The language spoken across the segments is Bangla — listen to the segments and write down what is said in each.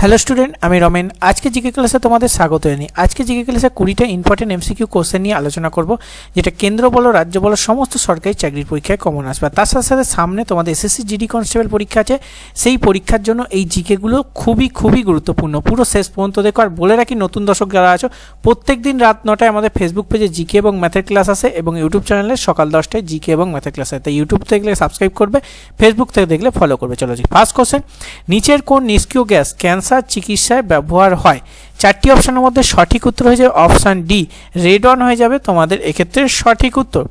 হ্যালো স্টুডেন্ট আমি রমেন। আজকে জিকে ক্লাসে তোমাদের স্বাগত জানি আজকে জিকে ক্লাসে কুড়িটা ইম্পর্টেন্ট এমসিকিউ কোশ্চেন নিয়ে আলোচনা করব, যেটা কেন্দ্র বলো, রাজ্য বলো, সমস্ত সরকারি চাকরির পরীক্ষায় কমন আসবে। তার সাথে সাথে সামনে তোমাদের এসএসসি জিডি কনস্টেবল পরীক্ষা আছে, সেই পরীক্ষার জন্য এই জিকেগুলো খুবই খুবই গুরুত্বপূর্ণ। পুরো শেষ পর্যন্ত দেখো, আর বলে রাখি, নতুন দর্শক যারা আছো, প্রত্যেক দিন রাত নটায় আমাদের ফেসবুক পেজে জিকে এবং ম্যাথের ক্লাস আসে, এবং ইউটিউব চ্যানেলে সকাল দশটায় জিকে এবং ম্যাথের ক্লাস আসে। তাই ইউটিউব থেকে সাবস্ক্রাইব করবে ফেসবুক থেকে দেখলে ফলো করবে। চলো জি ফার্স্ট কোশ্চেন নিচের কোন নিষ্ক্রিয় গ্যাস ক্যান্সার চিকিৎসায় ব্যবহার হয়। চারটি অপশনের মধ্যে সঠিক উত্তর হয়ে যাবে অপশান ডি, রেড অন হয়ে যাবে তোমাদের এক্ষেত্রে সঠিক উত্তর।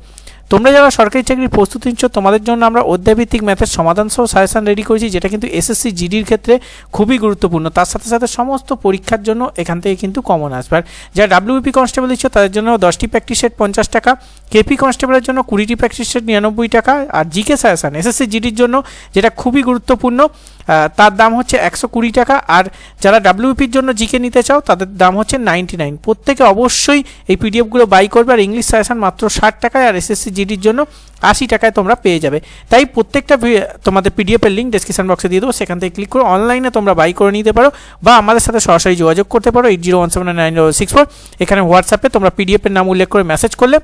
তোমরা যারা সরকারি চাকরির প্রস্তুতি নিচ্ছ, তোমাদের জন্য আমরা অধ্যায়ভিত্তিক ম্যাথের সমাধান সহ সাজেশন রেডি করেছি, যেটা কিন্তু এসএসসি জিডির ক্ষেত্রে খুবই গুরুত্বপূর্ণ। তার সাথে সাথে সমস্ত পরীক্ষার জন্য এখান থেকে কিন্তু কমন আসবে। আর যারা ডাব্লিউপি কনস্টেবল দিচ্ছ, তাদের জন্য দশটি প্র্যাকটিস সেট পঞ্চাশ টাকা। কেপি কনস্টেবলের জন্য কুড়িটি প্র্যাকটিস সেট, নিরানব্বই টাকা। আর জিকে সাজেশন এসএসসি জিডির জন্য যেটা খুবই গুরুত্বপূর্ণ তার দাম হচ্ছে একশো কুড়ি টাকা। আর যারা ডাব্লিউপির জন্য জিকে নিতে চাও, তাদের দাম হচ্ছে নাইনটি নাইন। প্রত্যেকে অবশ্যই এই পিডিএফগুলো বাই করবে, আর ইংলিশ সাজেশন মাত্র ষাট টাকায়, আর এসএসসি জিডির জন্য আশি টাকায় তোমরা পেয়ে যাবে। তাই প্রত্যেকটা তোমাদের পিডিএফের লিঙ্ক ডেসক্রিপশন বক্সে দিয়ে দেবো, সেখান থেকে ক্লিক করে অনলাইনে তোমরা বাই করে নিতে পারো, বা আমাদের সাথে সরাসরি যোগাযোগ করতে পারো eight zero one seven nine six four এখানে হোয়াটসঅ্যাপে তোমরা পিডিএফের নাম উল্লেখ করে মেসেজ করলে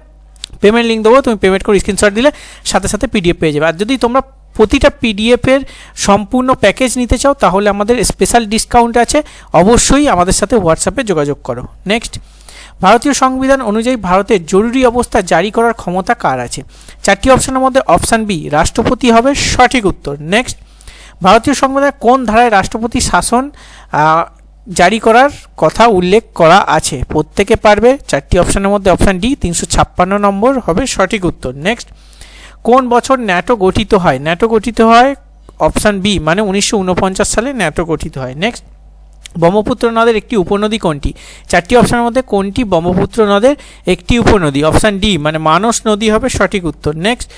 পেমেন্ট লিঙ্ক দেবো, তুমি পেমেন্ট করে স্ক্রিনশট দিলে সাথে সাথে পিডিএফ পেয়ে যাবে। আর যদি তোমরা প্রতিটা পিডিএফের সম্পূর্ণ প্যাকেজ নিতে চাও, তাহলে আমাদের স্পেশাল ডিসকাউন্ট আছে। অবশ্যই আমাদের সাথে হোয়াটসঅ্যাপে যোগাযোগ করো। নেক্সট ভারতীয় সংবিধান অনুযায়ী ভারতের জরুরি অবস্থা জারি করার ক্ষমতা কার আছে? চারটি অপশনের মধ্যে অপশান বি রাষ্ট্রপতি হবে, সঠিক উত্তর। নেক্সট ভারতীয় সংবিধানের কোন ধারায় রাষ্ট্রপতি শাসন জারি করার কথা উল্লেখ করা আছে। প্রত্যেকে পারবে চারটি অপশনের মধ্যে অপশান ডি, তিনশো ছাপ্পান্ন নম্বর হবে সঠিক উত্তর। নেক্সট, কোন বছর ন্যাটো গঠিত হয়? ন্যাটো গঠিত হয় অপশান বি মানে উনিশশো উনপঞ্চাশ সালে ন্যাটো গঠিত হয়। নেক্সট, ব্রহ্মপুত্র নদের একটি উপনদী কোনটি? চারটি অপশনের মধ্যে কোনটি ব্রহ্মপুত্র নদের একটি উপনদী? অপশান ডি মানে মানস নদী হবে সঠিক উত্তর। নেক্সট,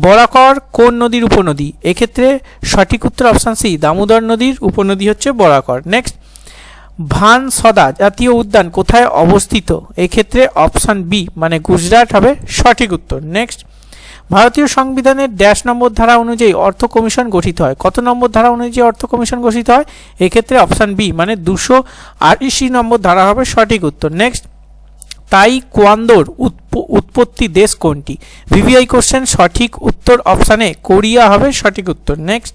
বরাকর কোন নদীর উপনদী? এক্ষেত্রে সঠিক উত্তর অপশান সি, দামোদর নদীর উপনদী হচ্ছে বরাকর। নেক্সট ভান সদা জাতীয় উদ্যান কোথায় অবস্থিত? এক্ষেত্রে অপশান বি মানে গুজরাট হবে সঠিক উত্তর। নেক্সট, ভারতীয় সংবিধানের ড্যাশ নম্বর ধারা অনুযায়ী অর্থ কমিশন গঠিত হয়। কত নম্বর ধারা অনুযায়ী অর্থ কমিশন গঠিত হয়? এক্ষেত্রে অপশান বি মানে দুশো আশি নম্বর ধারা হবে সঠিক উত্তর। নেক্সট তাই কোয়ান্দোর উৎপ- উৎপত্তি দেশ কোনটি? ভিভিআই কোশ্চেন সঠিক উত্তর অপশানে কোরিয়া হবে সঠিক উত্তর। নেক্সট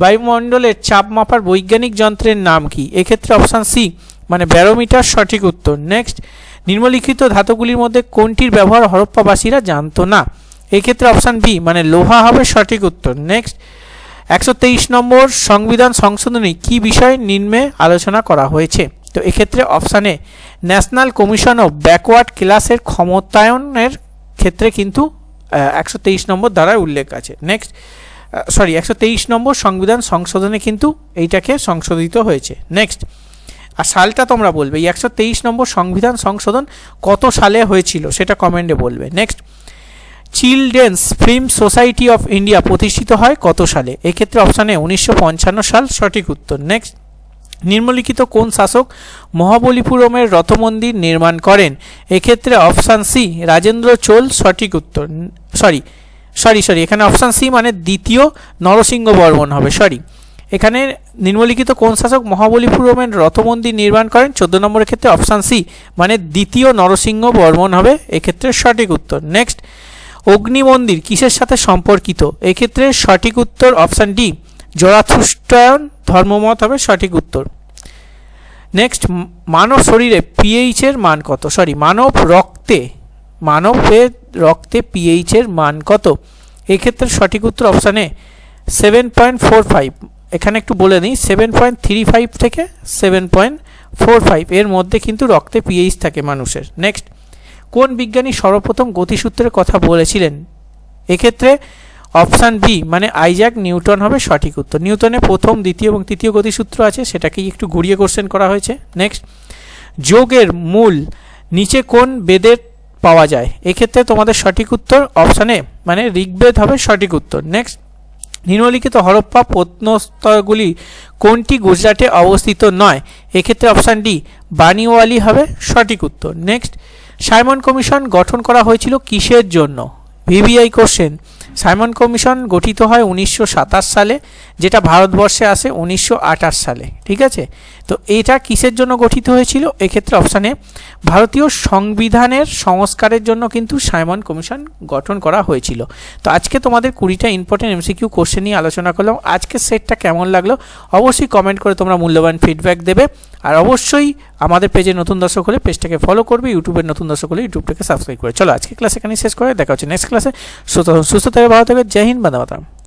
বায়ুমণ্ডলের চাপ মাপার বৈজ্ঞানিক যন্ত্রের নাম কি? এক্ষেত্রে অপশান সি মানে ব্যারোমিটার, সঠিক উত্তর। নেক্সট, নিম্নলিখিত ধাতুগুলির মধ্যে কোনটির ব্যবহার হরপ্পাবাসীরা জানতো না? এক্ষেত্রে অপশান বি মানে লোহা হবে সঠিক উত্তর। নেক্সট, একশো তেইশ নম্বর সংবিধান সংশোধনী কি বিষয় নিম্নে আলোচনা করা হয়েছে? তো এক্ষেত্রে অপশানে ন্যাশনাল কমিশন অফ ব্যাকওয়ার্ড ক্লাসের ক্ষমতায়নের ক্ষেত্রে কিন্তু একশো তেইশ নম্বর দ্বারায় উল্লেখ আছে। নেক্সট সরি একশো তেইশ নম্বর সংবিধান সংশোধনে কিন্তু এইটাকে সংশোধিত হয়েছে। নেক্সট আর সালটা তোমরা বলবে, এই একশো তেইশ নম্বর সংবিধান সংশোধন কত সালে হয়েছিল সেটা কমেন্টে বলবে। Next children's film society of India প্রতিষ্ঠিত হয় কত সালে? এক্ষেত্রে অপশানে উনিশশো পঞ্চান্ন সাল সঠিক উত্তর। নেক্সট নিম্নলিখিত কোন শাসক মহাবলীপুরমের রথমন্দির নির্মাণ করেন? এক্ষেত্রে অপশান সি রাজেন্দ্র চোল সঠিক উত্তর। সরি সরি সরি, এখানে অপশান সি মানে দ্বিতীয় নরসিংহ বর্মন হবে, সরি। এখানে নিম্নলিখিত কোন শাসক মহাবলীপুরমের রথমন্দির নির্মাণ করেন? চোদ্দ নম্বরের ক্ষেত্রে অপশান সি মানে দ্বিতীয় নরসিংহ বর্মন হবে, এক্ষেত্রে সঠিক উত্তর। নেক্সট অগ্নি মন্দির কিসের সাথে সম্পর্কিত? এক্ষেত্রে সঠিক উত্তর অপশান ডি জরাথুষ্টায়ন ধর্মমত হবে, সঠিক উত্তর। নেক্সট মানব শরীরে পিএইচের মান কত? সরি, মানব রক্তে মানবের রক্তে পিএইচ এর মান কত? এক্ষেত্রে সঠিক উত্তর অপশানে সেভেন পয়েন্ট ফোর ফাইভ এখানে একটু বলে নিই সেভেন পয়েন্ট থ্রি ফাইভ থেকে সেভেন পয়েন্ট ফোর ফাইভ এর মধ্যে কিন্তু রক্তে পিএইচ থাকে মানুষের। নেক্সট কোন বিজ্ঞানী সর্বপ্রথম গতিসূত্রের কথা বলেছিলেন? এক্ষেত্রে অপশান বি মানে আইজ্যাক নিউটন হবে সঠিক উত্তর। নিউটনের প্রথম, দ্বিতীয় এবং তৃতীয় গতিসূত্র আছে, সেটাকেই একটু ঘুরিয়ে কোশ্চেন করা হয়েছে। নেক্সট যোগের মূল নিচে কোন বেদের পাওয়া যায়। এক্ষেত্রে তোমাদের সঠিক উত্তর অপশানে মানে ঋগ্বেদ হবে সঠিক উত্তর। নেক্সট নিম্নলিখিত হরপ্পা প্রত্নস্থলগুলি কোনটি গুজরাটে অবস্থিত নয়? এক্ষেত্রে অপশান ডি বানিওয়ালি হবে সঠিক উত্তর। নেক্সট সাইমন কমিশন গঠন করা হয়েছিল কিসের জন্য? ভিভিআই কোশ্চেন সাইমন কমিশন গঠিত হয় উনিশশো সাতাশ সালে, যেটা ভারতবর্ষে আসে উনিশশো আঠাশ সালে, ঠিক আছে? তো এটা কিসের জন্য গঠিত হয়েছিল? এক্ষেত্রে অপশানে ভারতীয় সংবিধানের সংস্কারের জন্য কিন্তু সাইমন কমিশন গঠন করা হয়েছিল। তো আজকে তোমাদের কুড়িটা ইম্পর্টেন্ট এমসিকিউ কোশ্চেন নিয়ে আলোচনা করলাম। আজকের সেটটা কেমন লাগল? অবশ্যই কমেন্ট করে তোমরা মূল্যবান ফিডব্যাক দেবে। আর অবশ্যই আমাদের পেজে নতুন দর্শক হলে পেজটাকে ফলো করবে ইউটিউবের নতুন দর্শক হলে ইউটিউবটাকে সাবস্ক্রাইব করে। চলো আজকে ক্লাস এখানেই শেষ করে দেখা হচ্ছে নেক্সট ক্লাসে সুস্থ सर्वत्र भारत जय हिंद बंदे मातरम।